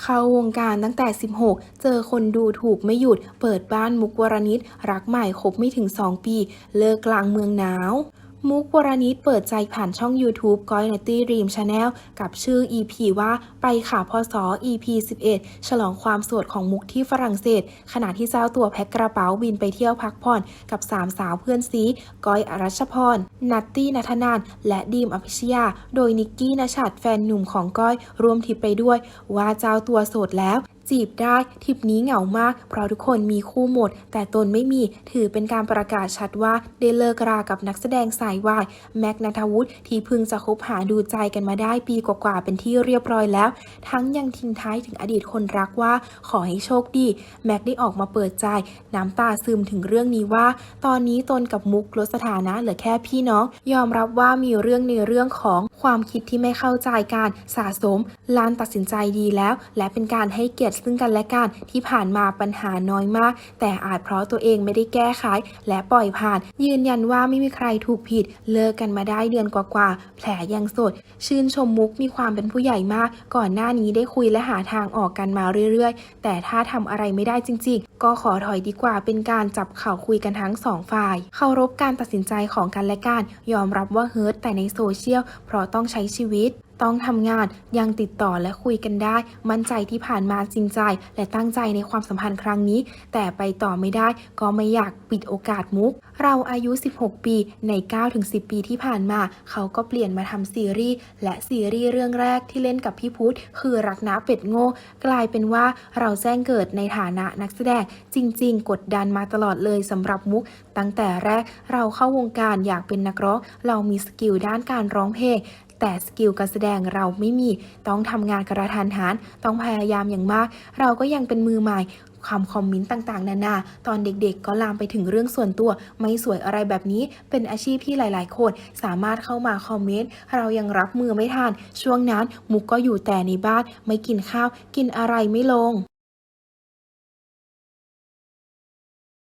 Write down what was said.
เข้าวงการตั้งแต่ 16 เจอคนดูถูกไม่หยุด เปิดบ้านมุกวรนิต รักใหม่คบไม่ถึง 2 ปี เลิกกลางเมืองหนาว มุกวรนิตเปิดใจผ่านช่อง YouTube ก้อยนัตตี้รีมชาแนลกับชื่อ EP ว่าไปข่าวพศ EP 11 ฉลองความโสดของมุกที่ฝรั่งเศส ขณะที่เจ้าตัวแพ็คกระเป๋าบินไปเที่ยวพักผ่อน กับสามสาวเพื่อนซีก้อยอรัชพร นัตตี้นัทนาน และดีมอภิชยา โดยนิกกี้นชัดแฟนหนุ่มของก้อยร่วมทริปไปด้วย ว่าเจ้าตัวโสดแล้ว จีบได้ทริปนี้เหงามาก เพราะทุกคนมีคู่หมด แต่ตนไม่มีถือเป็นการประกาศชัดว่าได้เลิกรากับนักแสดงสายวายแม็กนัทวุฒิที่เพิ่งจะคบหาดูใจกันมาได้ปีกว่าๆเป็นที่เรียบร้อยแล้ว ทั้งยังทิ้งท้ายถึงอดีตคนรักว่าขอให้โชคดี แม็กได้ออกมาเปิดใจ น้ำตาซึมถึงเรื่องนี้ว่า ตอนนี้ตนกับมุกลดสถานะเหลือแค่พี่น้อง ยอมรับว่ามีเรื่องในเรื่องของความคิดที่ไม่เข้าใจการสะสมลานตัดสินใจดีแล้ว และเป็นการให้เกียรติซึ่งกันและกันที่ผ่านมาปัญหาน้อยมาก แต่อาจเพราะตัวเองไม่ได้แก้ไขและปล่อยผ่าน ยืนยันว่าไม่มีใครถูกผิด เลิกกันมาได้เดือนกว่าๆแผลยังสด ชื่นชมมุกมีความเป็นผู้ใหญ่มากก่อนหน้านี้ได้คุยและหาทางออกกันมาเรื่อยๆ แต่ถ้าทำอะไรไม่ได้จริง ๆ ก็ขอถอยดีกว่าเป็นการจับเข่าคุยกันทั้งสองฝ่ายเคารพการตัดสินใจของกันและกันยอมรับว่าเฮิร์ตแต่ในโซเชียลเพราะต้องใช้ชีวิต ต้องทำงานยังติดต่อและคุยกันได้ มั่นใจที่ผ่านมาจริงใจ และตั้งใจในความสัมพันธ์ครั้งนี้ แต่ไปต่อไม่ได้ก็ไม่อยากปิดโอกาสมุก เราอายุ 16 ปีใน 9-10 ปีที่ผ่านมา เขาก็เปลี่ยนมาทำซีรีส์และซีรีส์เรื่องแรกที่เล่นกับพี่พุธคือรักน้าเป็ดโง่ กลายเป็นว่าเราแจ้งเกิดในฐานะนักแสดงจริง ๆ กดดันมาตลอดเลยสำหรับมุก ตั้งแต่แรกเราเข้าวงการอยากเป็นนักร้อง เรามีสกิลด้านการร้องเพลงแต่สกิลการแสดงเราไม่มีต้องทำงานกระทันหันต้องพยายามอย่างมาก เราก็ยังเป็นมือใหม่คำคอมเมนต์ต่างๆ นานา ตอนเด็กๆ ก็ลามไปถึงเรื่องส่วนตัว ไม่สวยอะไรแบบนี้ เป็นอาชีพที่หลายๆ คน สามารถเข้ามาคอมเมนต์ เรายังรับมือไม่ทัน ช่วงนั้น มุกก็อยู่แต่ในบ้าน ไม่กินข้าว กินอะไรไม่ลง